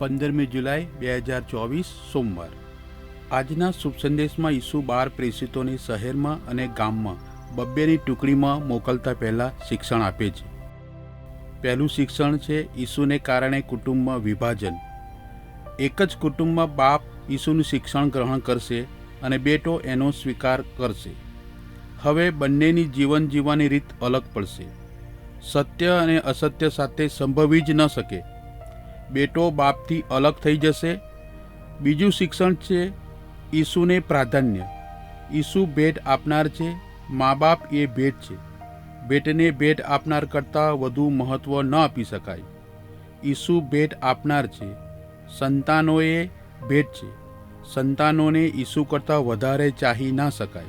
પંદરમી જુલાઈ બે હજાર ચોવીસ સોમવાર. આજના શુભ સંદેશમાં ઈસુ બાર પ્રેષિતોને શહેરમાં અને ગામમાં બબ્બેની ટુકડીમાં મોકલતા પહેલાં શિક્ષણ આપે છે. પહેલું શિક્ષણ છે ઈસુને કારણે કુટુંબમાં વિભાજન. એક જ કુટુંબમાં બાપ ઈસુનું શિક્ષણ ગ્રહણ કરશે અને બેટો એનો સ્વીકાર કરશે. હવે બંનેની જીવન જીવવાની રીત અલગ પડશે. સત્ય અને અસત્ય સાથે સંભવી જ ન શકે. બેટો બાપથી અલગ થઈ જશે. બીજું શિક્ષણ છે, ઈસુને પ્રાધાન્ય. ઈસુ ભેટ આપનાર છે મા બાપ એ ભેટ છે. ભેટને ભેટ આપનાર કરતાં વધુ મહત્ત્વ ન આપી શકાય. ઈસુ ભેટ આપનાર છે, સંતાનોએ ભેટ છે. સંતાનોને ઈસુ કરતાં વધારે ચાહી ના શકાય.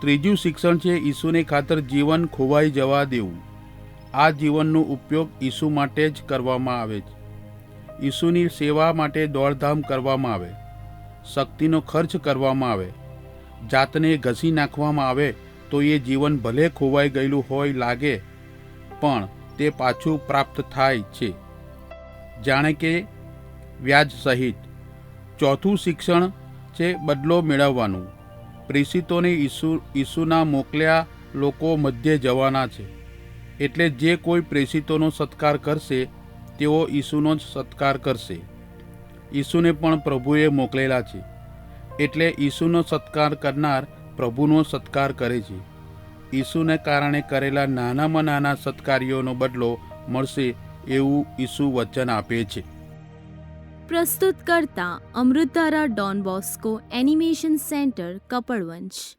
ત્રીજું શિક્ષણ છે, ઈસુને ખાતર જીવન ખોવાઈ જવા દેવું. આ જીવનનો ઉપયોગ ઈસુ માટે જ કરવામાં આવે છે. ઈસુની સેવા માટે દોડધામ કરવામાં આવે, શક્તિનો ખર્ચ કરવામાં આવે, જાતને ઘસી નાખવામાં આવે તો એ જીવન ભલે ખોવાઈ ગયેલું હોય લાગે, પણ તે પાછું પ્રાપ્ત થાય છે. જાણે કે વ્યાજ સહિત. ચોથું શિક્ષણ છે બદલો મેળવવાનું. પ્રેષિતોને ઈસુ, ઈસુના મોકલ્યા લોકો મધ્યે જવાના છે. એટલે જે કોઈ પ્રેષિતોનો સત્કાર કરશે તેઓ ઈસુનો જ સત્કાર કરશે. ઈસુને પણ પ્રભુએ મોકલેલા છે. એટલે ઈસુનો સત્કાર કરનાર પ્રભુનો સત્કાર કરે છે. ઈસુને કારણે કરેલા નાનામાં નાના સત્કાર્યોનો બદલો મળશે એવું ઈસુ વચન આપે છે. પ્રસ્તુત કરતા અમૃતારા Don Bosco animation centre Kapadvanj